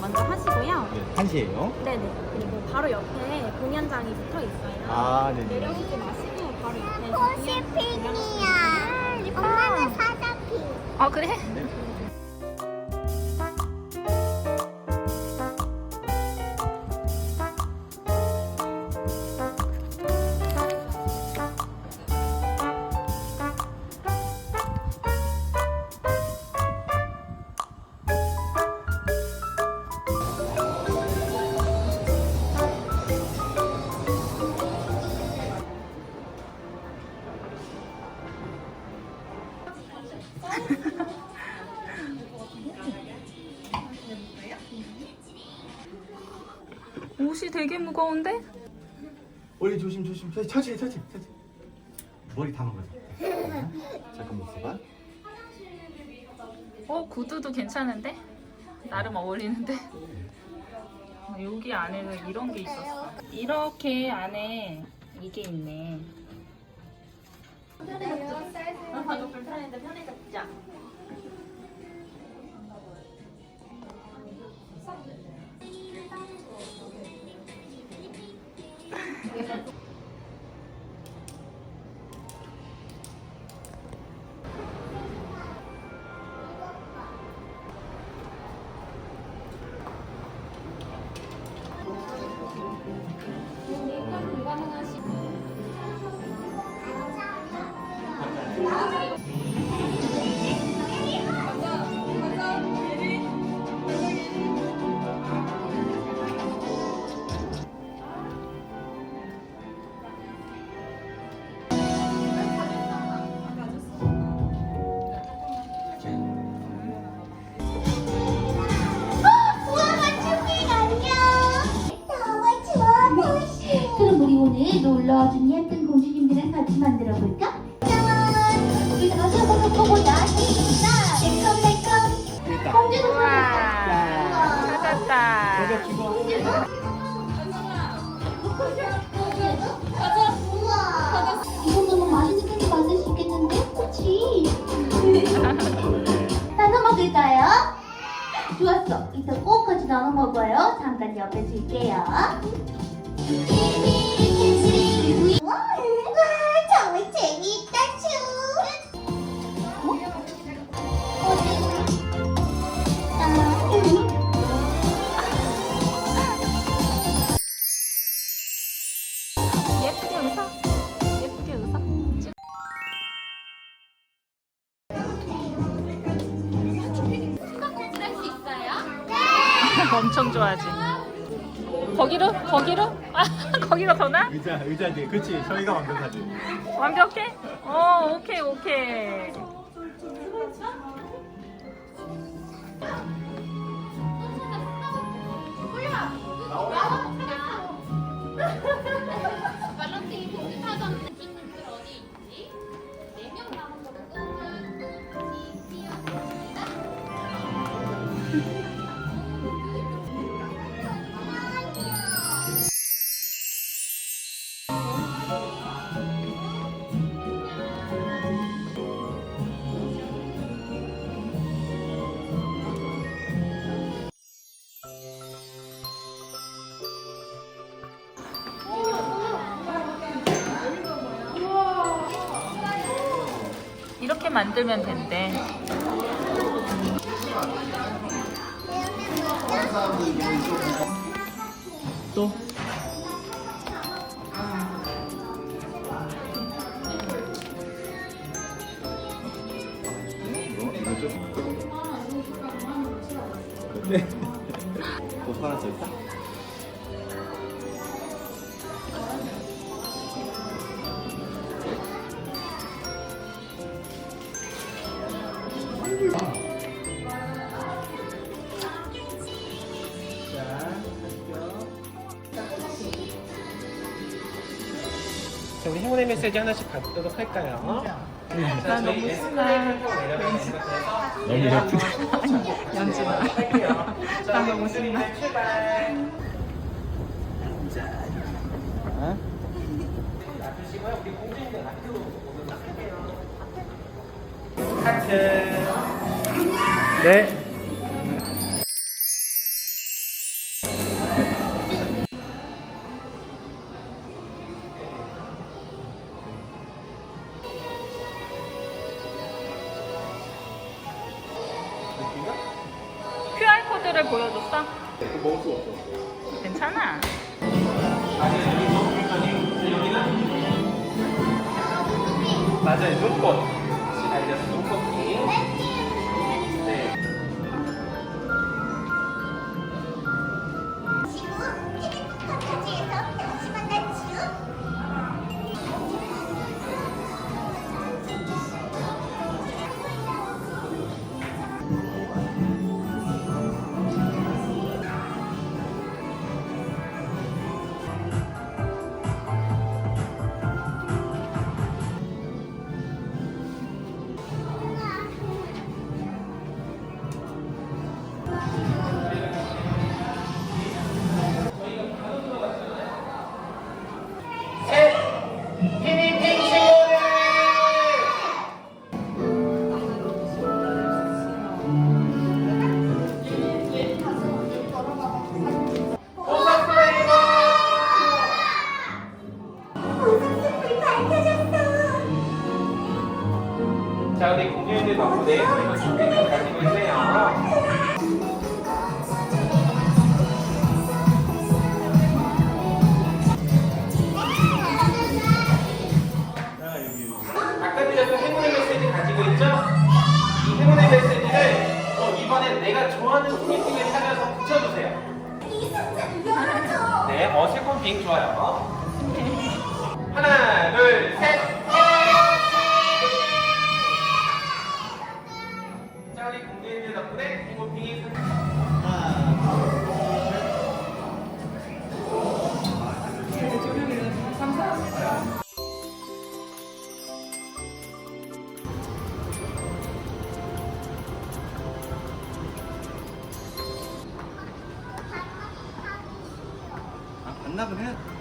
먼저 하시고요. 네, 한시예요. 네네. 그리고 바로 옆에 공연장이 붙어 있어요. 아, 네. 내려오지 마시고 바로 옆에 호시핑이야. 엄마는 사자핑. 아 그래? 옷이 되게 무거운데? 머리 조심 조심. 천천히 천천히 천천히. 머리 다 먹어요. 잠깐만 있어봐. 어 구두도 괜찮은데? 나름 어울리는데? 여기 안에는 이런 게 있었어. 이렇게 안에 이게 있네. 방금 불편했 는데 편해졌죠? 우와, 그럼 우리 오늘 놀러 와준 예쁜 공주님들이랑 같이 만들어 볼까? 짠! 우리 다 같이 한번 먹어보자. 시작! 매콤매콤. 공주도 찾았다. 죽어. 우와. 이건 너무 맛있는 게 만들 수 있겠는데? 그치? 나눠 먹을까요? 좋았어. 이따 꼭 같이 나눠 먹어요. 잠깐 옆에 줄게요. 예쁘게 웃어. 예쁘게 웃어. 엄청 좋아하지. 거기로? 거기로? 아, 거기가 더 나? 의자 의자지. 그렇지. 저희가 완벽하지. 완벽해? 어, 오케이, 오케이. 이렇 만들면 된대. 또. 네. 자, 우리 행운의 메시지 하나씩 받도록 할까요? 나 너무 신나. 너무 예쁘다. 연주나. 나 너무 신나. 하트. 네. QR 코드를 보여줬어? 네, 먹을 수 없어. 괜찮아. 맞아요. 눈꽃. 달려서 눈꽃이. 공주님들 덕분에 저희가 준비를 가지고 있네요. 내가 좋아하는 소개팅을 찾아서 붙여주세요. 네, 어, 세컨빙 좋아요. 하나, 둘, 우리 공주님들 덕분에 아, 반납을 해야 돼.